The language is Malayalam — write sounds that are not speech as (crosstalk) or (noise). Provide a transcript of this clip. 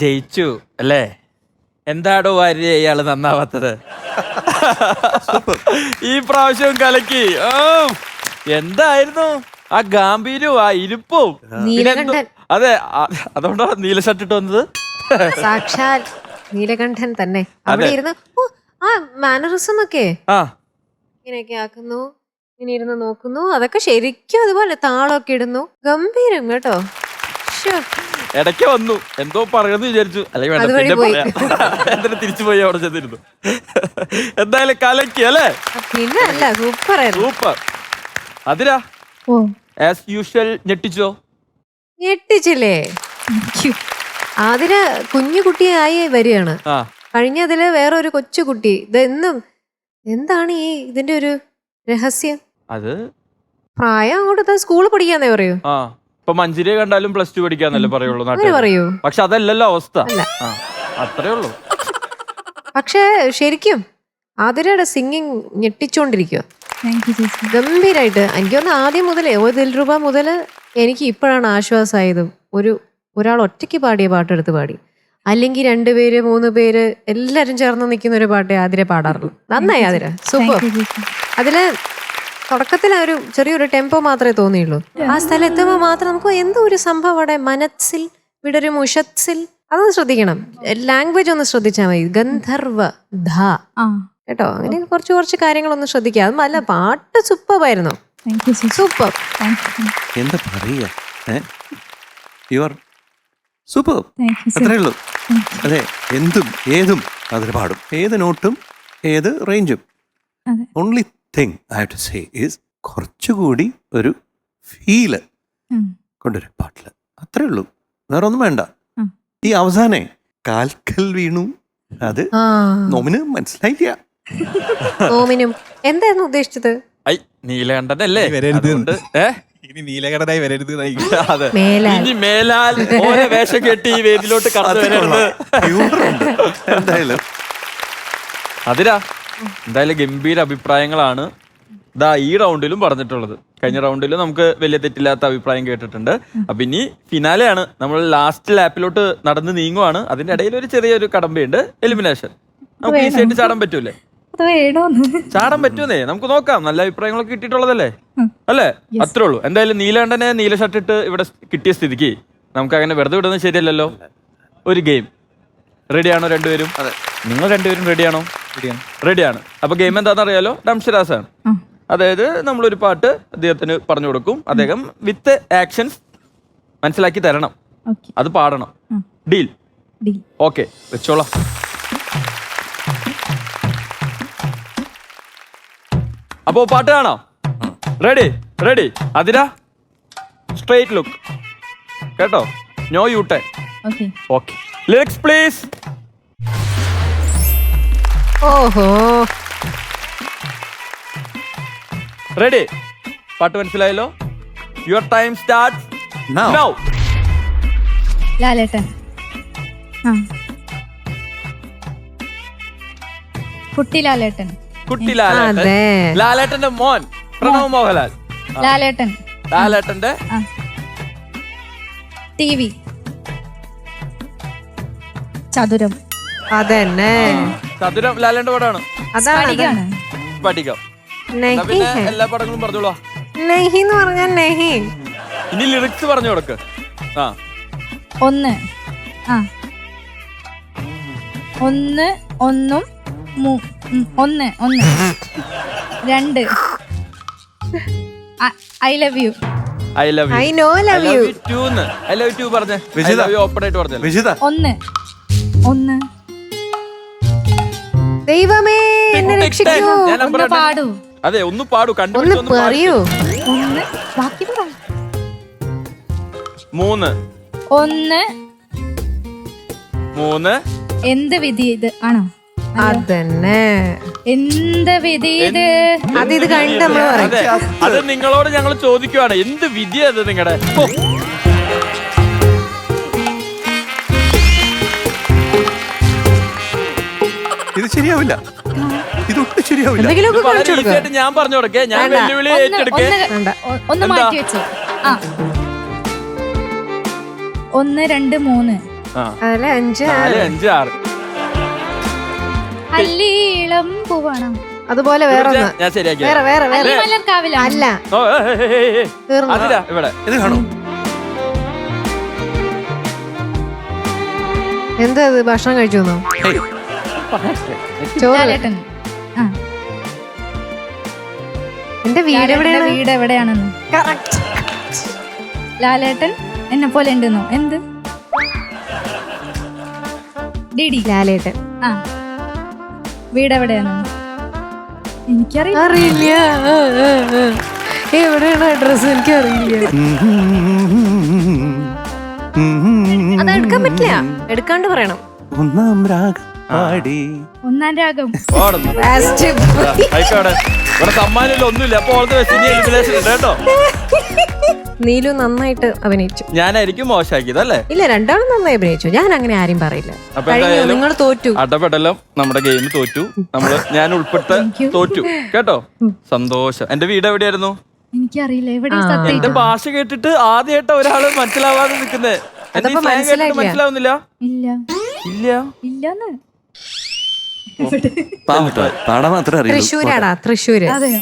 ജയിച്ചു അല്ലേ? എന്താടോ വാര്യ ഇയാൾ നന്നാവാത്തത്? ഈ പ്രാവശ്യം കലക്കി. ഓ എന്തായിരുന്നു? ആ ഗാംഭീര്യവും ആ ഇരിപ്പും. നീലകണ്ഠൻ. അതെ അതുകൊണ്ടാണ് നീല ഷർട്ട് ഇട്ട് വന്നത്? സാക്ഷാൽ നീലകണ്ഠൻ തന്നെ. അവിടെ ഇരുന്ന് ഓ ആ മാനറിസം ഒക്കെ ആ. ഇങ്ങനെയൊക്കെ ആക്കുന്നു ഇങ്ങനെ ഇരുന്ന് നോക്കുന്നു. അതൊക്കെ ശരിക്കും അതുപോലെ താളൊക്കെ ഇടുന്നു. ഗംഭീരം കേട്ടോ. ശ്ശോ. ഇടയ്ക്ക് വന്നു. എന്തോ പറയുന്നു വിചാരിച്ചു. അല്ലെങ്കിൽ വേണ്ട പിന്നെ പറയാം. എന്നിട്ട് തിരിച്ചു പോയി അവിടെ ചെന്നിരുന്നു. എന്തായാലും കലക്കി അല്ലേ? ആ, പിന്നെ അല്ല super super Athira as usual ഞെട്ടിച്ചോ? ഞെട്ടിച്ചില്ലേ? അതിന് കുഞ്ഞു കുട്ടിയായി വരികയാണ്. കഴിഞ്ഞതിൽ വേറെ ഒരു കൊച്ചു കുട്ടി. ഇതെന്നും എന്താണ് ഈ ഇതിന്റെ ഒരു രഹസ്യം? അത് പ്രായം അങ്ങോട്ട് സ്കൂളിൽ പഠിക്കാന്നേ പറയൂ. ഇപ്പൊ മഞ്ചേരിയെ കണ്ടാലും പ്ലസ് ടു പഠിക്കാന്നല്ലേ പറയുള്ളൂ നാട്ടിൽ. പറയൂ. പക്ഷെ അതല്ലല്ലോ അവസ്ഥ. ആ അത്രേ ഉള്ളൂ. പക്ഷേ ശരിക്കും ആതിരയുടെ സിംഗിങ് ഞെട്ടിച്ചോണ്ടിരിക്കുക താങ്ക് യു ചേച്ചി. ഗംഭീരായിട്ട്. എനിക്ക് തോന്നുന്നു ആദ്യം മുതലേ ഒരു ദിൽ രൂപ മുതൽ എനിക്ക് ഇപ്പോഴാണ് ആശ്വാസമായതും ഒരു ഒരാൾ ഒറ്റയ്ക്ക് പാടിയ പാട്ടെടുത്ത് പാടി. അല്ലെങ്കിൽ രണ്ടുപേര് മൂന്ന് പേര് എല്ലാരും ചേർന്ന് നിൽക്കുന്ന ഒരു പാട്ടേ ആതിര പാടാറുള്ളൂ. നന്നായി ആതിര. സൂപ്പർ താങ്ക് യു ചേച്ചി. അതിൽ തുടക്കത്തിൽ ആ ഒരു ചെറിയൊരു ടെമ്പോ മാത്രമേ തോന്നിയുള്ളൂ. ആ സ്ഥലം എത്തുമ്പോൾ മാത്രം നമുക്ക് എന്തോ ഒരു സംഭവം അവിടെ? മനസ്സിൽ വിടരും ഉഷത്സിൽ അതൊന്ന് ശ്രദ്ധിക്കണം. ലാംഗ്വേജ് ഒന്ന് ശ്രദ്ധിച്ചാൽ മതി. ഗന്ധർവ ധ. ആ. കേട്ടോ? അങ്ങനെ കുറച്ച് കുറച്ച് കാര്യങ്ങളൊന്ന് ശ്രദ്ധിക്കുക. അത് നല്ല പാട്ട് സൂപ്പറായിരുന്നു സൂപ്പർ എന്താ പറയുക? യു ആർ സൂപ്പർ അത്രേ ഉള്ളൂ. അതെ എന്തും ഏതും അതിൽ പാടും. ഏത് നോട്ടും ഏത് റേഞ്ചും അതെ. Only thing I to say is കുറച്ചുകൂടി ഒരു ഫീൽ കൊണ്ടുവരും പാട്ടിൽ അത്രേ ഉള്ളൂ. വേറെ ഒന്നും വേണ്ട. ഈ അവസാനേ കാൽക്കൽ വീണു. അത് നോമിന് മനസ്സിലായില്ല. നോമിനും. എന്തായിരുന്നു ഉദ്ദേശിച്ചത്? ഐ നീലകണ്ഠനല്ലേ. അതുകൊണ്ട് ഏ? ഇനി നീലകണ്ഠനായി വരരുത്. (laughs) അതെ. ഇനി മേലാൽ ഓരോ വേഷം കെട്ടി ഈ വേദിയിലോട്ട് കടന്നു വരരുത് എന്തായാലും. അതിരാ എന്തായാലും ഗംഭീര അഭിപ്രായങ്ങളാണ്. ഇതാ ഈ റൗണ്ടിലും പറഞ്ഞിട്ടുള്ളത്. കഴിഞ്ഞ റൗണ്ടിൽ നമുക്ക് വലിയ തെറ്റില്ലാത്ത അഭിപ്രായം കേട്ടിട്ടുണ്ട്. അപ്പൊ ഇനി ഫിനാലെയാണ്. നമ്മൾ ലാസ്റ്റ് ലാപ്പിലോട്ട് നടന്ന് നീങ്ങുവാണ്. അതിന്റെ ഇടയിൽ ഒരു ചെറിയൊരു കടമ്പയുണ്ട്. എലിമിനേഷൻ നമുക്ക് ഈസി ആയിട്ട് ചാടാൻ പറ്റൂലേ ചാടാൻ പറ്റുമെന്നേ നമുക്ക് നോക്കാം. നല്ല അഭിപ്രായങ്ങളൊക്കെ കിട്ടിയിട്ടുള്ളതല്ലേ. അല്ലേ? അത്രേ ഉള്ളൂ. എന്തായാലും നീലകണ്ഠനെ നീല ഷർട്ട് ഇട്ട് ഇവിടെ കിട്ടിയ സ്ഥിതിക്ക് നമുക്ക് അങ്ങനെ വെറുതെ വിടുന്നത് ശരിയല്ലല്ലോ? ഒരു ഗെയിം റെഡിയാണോ രണ്ടുപേരും? അതെ. നിങ്ങൾ രണ്ടുപേരും റെഡിയാണോ. റെഡിയാണ് അപ്പൊ ഗെയിം എന്താണെന്ന് അറിയാലോ ഡംഷരാസ് ആണ് അതായത് നമ്മളൊരു പാട്ട് അദ്ദേഹത്തിന് പറഞ്ഞു കൊടുക്കും. അദ്ദേഹം വിത്ത് ആക്ഷൻസ് മനസ്സിലാക്കി തരണം. ഓക്കെ അത് പാടണം. ഡീൽ ഓക്കെ വെച്ചോളാം. അപ്പോ പാട്ട് കാണാം. Ready ready Athira? Straight look കേട്ടോ? No you time okay okay lyrics please ഓഹോ. റെഡി പാട്ട് മനസ്സിലായല്ലോ? Your time start Now. Now Lalettan. ആ. കുട്ടി ലാലേട്ടൻ. കുട്ടി ലാലേട്ടൻ. അതെ. ലാലേട്ടന്റെ മോൻ പ്രണവ് മോഹൻലാൽ. ലാലേട്ടൻ. ലാലേട്ടന്റെ ടി വി. ചതുരം. അതന്നെ. ചതുരം ലാലേട്ടന്റെ പടമാണ് അതാണ് പഠിക്കാം എന്നാ നെഹി. പിന്നെ ഹെ. എല്ലാ പടങ്ങളും പറഞ്ഞോളൂ. നെഹി എന്ന് പറഞ്ഞാൽ നെഹി. ഇനി ലിറിക്സ് പറഞ്ഞു കൊടുക്ക്. ആ. ഒന്ന്. ആ. ഒന്ന് ഒന്നും മൂ- ഉം, ഒന്ന് ഒന്ന്. രണ്ട്. I love you I love I you no I love love you you too I love to പറഞ്ഞേ. ഐ വിജിത. ലവ് ഓപ്പൺ ആയിട്ട് പറഞ്ഞേ വിജിത. ഒന്ന്. ഒന്ന്. ദൈവമേ എന്നെ രക്ഷിക്കൂ. ഒന്ന് പാടൂ. അതെ ഒന്ന് പാടൂ. ഒന്ന് ഒന്ന് പാടി. പറയൂ ഒന്ന് ബാക്കി പറ. മൂന്ന്. ഒന്ന്. മൂന്ന്. എന്ത് വിധി ഇത്? ആണോ? അതന്നെ. എന്ത് വിധി ഇത്? അത് ഇത് കഴിഞ്ഞിട്ട് നമ്മൾ അത് നിങ്ങളോട് ഞങ്ങൾ ചോദിക്കുവാണ്. എന്ത് വിധി അത് നിങ്ങളുടെ ശരിയാവില്ല. ഇതൊട്ടും ശരിയാവില്ല. എന്തെങ്കിലുമൊക്കെ കാണിച്ചു കൊടുക്കുക ഞാൻ പറഞ്ഞു കൊടുക്കേ. ഞാൻ വേണ്ട. വെല്ലുവിളി ഒന്ന് ഏറ്റെടുക്കേ. ഒന്ന് ഒന്ന് എന്താ? മാറ്റി വെച്ചു. ആ. ഒന്ന് രണ്ട് മൂന്ന്. ആ. അഞ്ച് നാല് അഞ്ച് ആറ്. അല്ലീളം പൂവാണോ. അതുപോലെ വേറെ ഒന്ന് ഞാൻ ശരിയാക്കി വേറെ വേറെ വേറെ. അല്ല. ഓ. തീർന്നു. അതിലാ ഇവിടെ. ഇത് കാണോ. എന്താ ഇത്? ഭക്ഷണം കഴിച്ചു തന്നോ ഹേയ്, ചോറ് ലാലേട്ടൻ ആ. എന്റെ വീട് ലാലേട്ടന്റെ എവിടെയാണ്? വീട് എവിടെയാണെന്ന്. ലാലേട്ടൻ എന്നെ പോലെ ഉണ്ടെന്നോ? എന്ത്? ഡിഡി ലാലേട്ടൻ. ആ. വീട് എവിടെയാണെന്ന്. എനിക്കറിയില്ല. അറിയില്ല. ആ, ആ, ആ. എവിടെയാണ് അഡ്രസ് എനിക്ക് അറിയില്ല അത് എടുക്കാൻ പറ്റില്ല. എടുക്കാണ്ട് പറയണം. ഒന്നാം രാഗം. പാടി. ഒന്നാം രാഗം. ഓടുന്നു Last. ഇവിടെ സമ്മാനമില്ല ഒന്നുമില്ല. അപ്പൊ ഓർത്ത് എലിമിനേഷൻ ഉണ്ട് കേട്ടോ. നീലു നന്നായിട്ട് അഭിനയിച്ചു. ഞാനായിരിക്കും മോശമാക്കിയത് അല്ലേ? ഇല്ല രണ്ടാളും നന്നായി അഭിനയിച്ചു. ഞാൻ അങ്ങനെ ആരും പറയില്ല. അപ്പൊ കഴിഞ്ഞു എന്തായാലും നിങ്ങൾ തോറ്റു. അടപെടലം നമ്മുടെ ഗെയിം തോറ്റു. നമ്മൾ ഞാൻ ഉൾപ്പെട്ട തോറ്റു. കേട്ടോ? സന്തോഷം. എന്റെ വീട് എവിടെയായിരുന്നു? എനിക്കറിയില്ല എവിടെ ആ. സത്യം? എന്റെ ഭാഷ കേട്ടിട്ട് ആദ്യമായിട്ട് ഒരാൾ മനസ്സിലാവാതെ നിൽക്കുന്നേ. എന്റെ ഈ അതപ്പോ slang കേട്ടിട്ട് മനസ്സിലായില്ല. മനസ്സിലാവുന്നില്ല? ഇല്ല. ഇല്ല? ഇല്ലെന്ന്. പാവട്ടോ പാടാൻ മാത്രമേ അറിയൂ തൃശ്ശൂരാണ് തൃശ്ശൂര് അതെ.